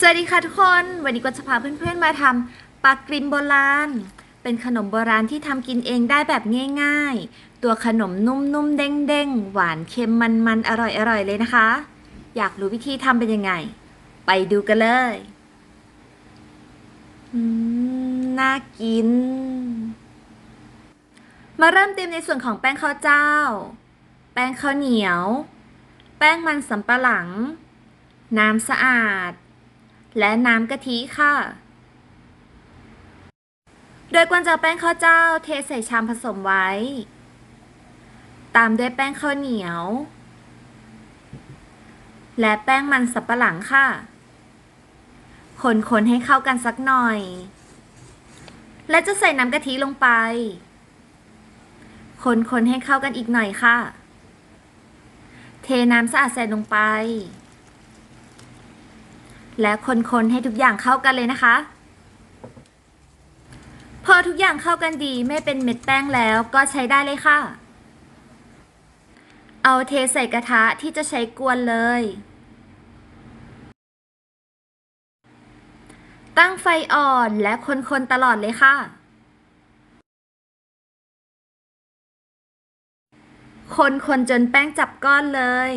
สวัสดีค่ะทุกคน วันนี้ก็จะพาเพื่อนๆมาทำปลากริมโบราณ เป็นขนมโบราณที่ทำกินเองได้แบบง่ายๆ ตัวขนมนุ่มๆ เด้งๆ หวานเค็มมันๆ อร่อยๆ เลยนะคะ อยากรู้วิธีทำเป็นยังไง ไปดูกันเลยอืมน่ากิน มาเริ่มเตรียมในส่วนของแป้งข้าวเจ้า แป้งข้าวเหนียว แป้งมันสำปะหลัง น้ำสะอาด และน้ำกะทิค่ะ โดยกวนจะแป้งข้าวเจ้าเทใส่ชามผสมไว้ ตามด้วยแป้งข้าวเหนียว และแป้งมันสับปะหลังค่ะ คนๆให้เข้ากันสักหน่อย และจะใส่น้ำกะทิลงไป คนๆให้เข้ากันอีกหน่อยค่ะ เทน้ำสะอาดใส่ลงไป และคนๆให้ทุกอย่างเข้ากันเลยนะคะ พอทุกอย่างเข้ากันดีไม่เป็นเม็ดแป้งแล้วก็ใช้ได้เลยค่ะ เอาเทใส่กระทะที่จะใช้กวนเลย ตั้งไฟอ่อนและคนๆตลอดเลยค่ะคนๆจนแป้งจับก้อนเลย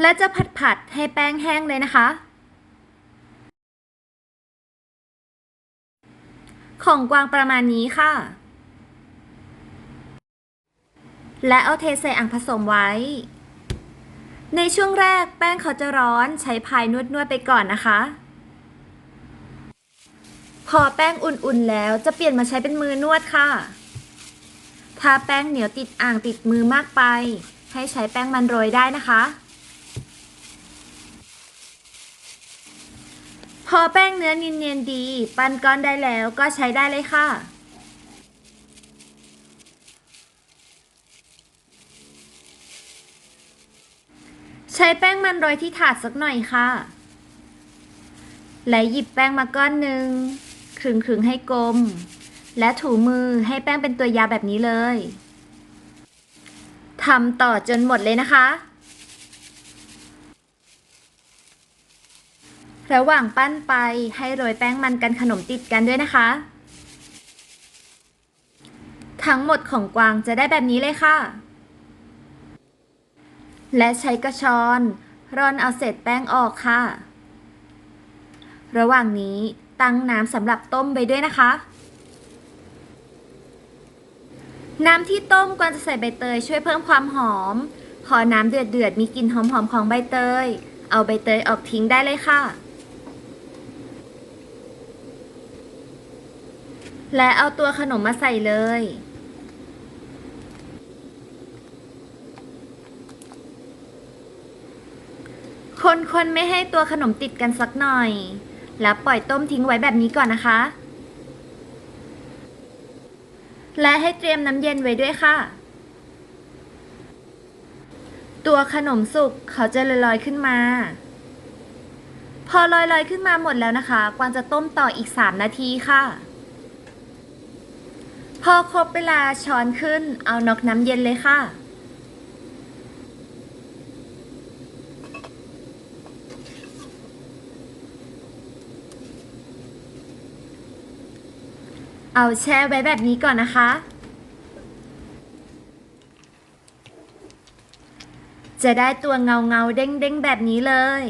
และจะผัดผัดๆให้แป้งแห้งเลยนะคะ ของกวางประมาณนี้ค่ะ และเอาเทใส่อ่างผสมไว้ ในช่วงแรกแป้งเขาจะร้อนใช้พายนวดๆไปก่อนนะคะ พอแป้งอุ่นๆแล้วจะเปลี่ยนมาใช้เป็นมือนวดค่ะ ถ้าแป้งเหนียวติดอ่างติดมือมากไป ให้ใช้แป้งมันโรยได้นะคะ อแป้งเนื้อเนียนๆดี ปั้นก้อนได้แล้วก็ใช้ได้เลยค่ะ ใช้แป้งมันโรยที่ถาดสักหน่อยค่ะ และหยิบแป้งมาก้อนหนึ่งครึงครึงๆให้กลม และถูมือให้แป้งเป็นตัวยาแบบนี้เลยทำต่อจนหมดเลยนะคะ ระหว่างปั้นไปให้โรยแป้งมันกันขนมติดกันด้วยนะคะ ทั้งหมดของกวางจะได้แบบนี้เลยค่ะ และใช้กระชอนร่อนเอาเศษแป้งออกค่ะ ระหว่างนี้ตั้งน้ำสำหรับต้มไปด้วยนะคะ น้ำที่ต้มกวางจะใส่ใบเตยช่วยเพิ่มความหอม พอน้ำเดือดเดือดมีกลิ่นหอมๆของใบเตยเอาใบเตยออกทิ้งได้เลยค่ะ และเอาตัวขนมมาใส่เลย คนๆไม่ให้ตัวขนมติดกันสักหน่อย แล้วปล่อยต้มทิ้งไว้แบบนี้ก่อนนะคะ และให้เตรียมน้ำเย็นไว้ด้วยค่ะ ตัวขนมสุกเขาจะลอยๆขึ้นมาพอลอยๆขึ้นมาหมดแล้วนะคะ กวางจะต้มต่ออีก 3 นาทีค่ะ พอครบเวลาช้อนขึ้นเอานอกน้ำเย็นเลยค่ะ เอาแช่ไว้แบบนี้ก่อนนะคะ จะได้ตัวเงาเงาเด้งเด้งแบบนี้เลย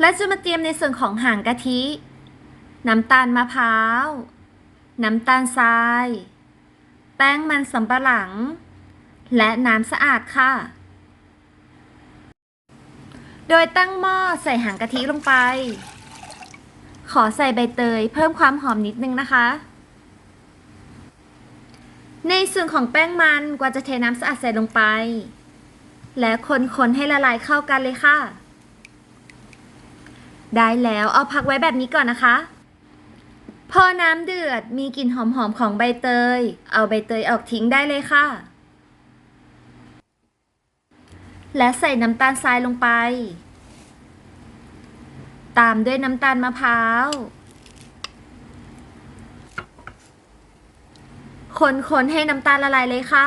และจะมาเตรียมในส่วนของหางกะทิ น้ำตาลมะพร้าว น้ำตาลทราย แป้งมันสำปะหลัง และน้ำสะอาดค่ะ โดยตั้งหม้อใส่หางกะทิลงไป ขอใส่ใบเตยเพิ่มความหอมนิดนึงนะคะ ในส่วนของแป้งมันกว่าจะเทน้ำสะอาดใส่ลงไป และคนๆให้ละลายเข้ากันเลยค่ะ ได้แล้วเอาพักไว้แบบนี้ก่อนนะคะ พอน้ำเดือดมีกลิ่นหอมๆของใบเตย เอาใบเตยออกทิ้งได้เลยค่ะ และใส่น้ำตาลทรายลงไป ตามด้วยน้ำตาลมะพร้าว คนๆให้น้ำตาลละลายเลยค่ะ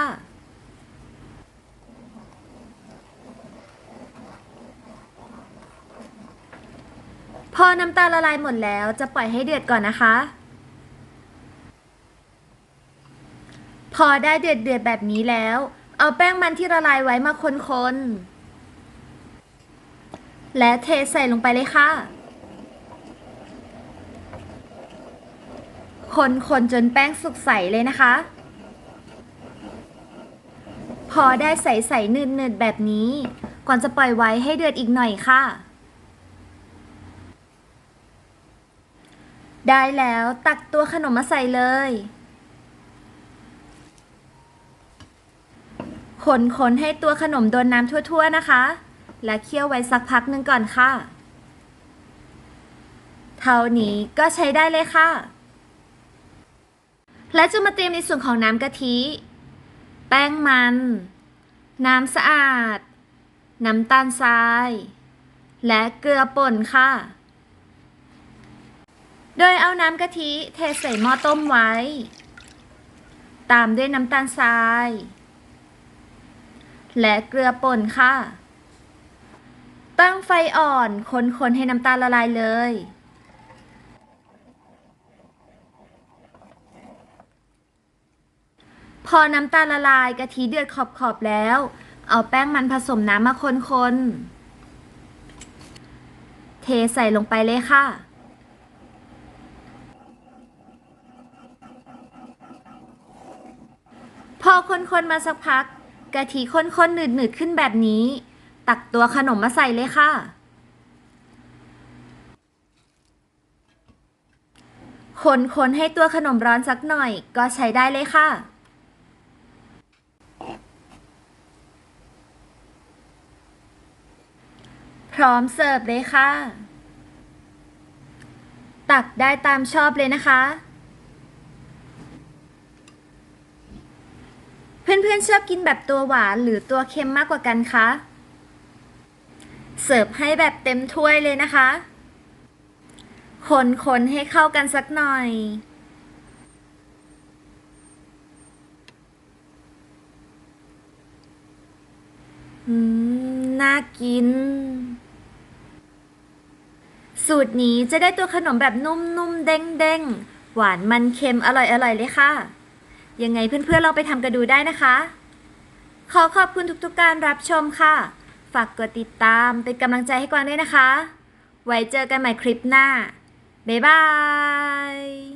อน้ำตาลละลายหมดแล้วจะปล่อยให้เดือดก่อนนะคะ พอได้เดือดเดือดแบบนี้แล้ว เอาแป้งมันที่ละลายไว้มาคนๆ และเทใส่ลงไปเลยค่ะ คนๆจนแป้งสุกใสเลยนะคะ พอได้ใสๆหนืดๆแบบนี้ ก่อนจะปล่อยไว้ให้เดือดอีกหน่อยค่ะ ได้แล้วตักตัวขนมมาใส่เลยคนๆให้ตัวขนมโดนน้ำทั่วๆนะคะ และเคี่ยวไว้สักพักหนึ่งก่อนค่ะ เท่านี้ก็ใช้ได้เลยค่ะ และจะมาเตรียมในส่วนของน้ำกะทิ แป้งมัน น้ำสะอาด น้ำตาลทราย และเกลือป่นค่ะ โดยเอาน้ำกะทิเทใส่หม้อต้มไว้ ตามด้วยน้ำตาลทราย และเกลือป่นค่ะ ตั้งไฟอ่อนคนๆให้น้ำตาลละลายเลย พอน้ำตาลละลายกะทิเดือดขอบๆแล้ว เอาแป้งมันผสมน้ำมาคนๆเทใส่ลงไปเลยค่ะ อคนๆมาสักพัก กะทิข้นๆหนืดๆขึ้นแบบนี้ ตักตัวขนมมาใส่เลยค่ะ คนๆให้ตัวขนมร้อนสักหน่อย ก็ใช้ได้เลยค่ะพร้อมเสิร์ฟเลยค่ะ ตักได้ตามชอบเลยนะคะ พื่อนๆชอบกินแบบตัวหวานหรือตัวเค็มมากกว่ากันคะ เสิร์ฟให้แบบเต็มถ้วยเลยนะคะ คนๆให้เข้ากันสักหน่อยอืมน่ากิน สูตรนี้จะได้ตัวขนมแบบนุ่มๆ เด้งๆ หวานมันเค็มอร่อยๆ เลยค่ะ ยังไงเพื่อนๆลองไปทำกันดูได้นะคะ ขอขอบคุณทุกๆการรับชมค่ะ ฝากกดติดตามเป็นกำลังใจให้กวางด้วยนะคะ ไว้เจอกันใหม่คลิปหน้า บ๊ายบาย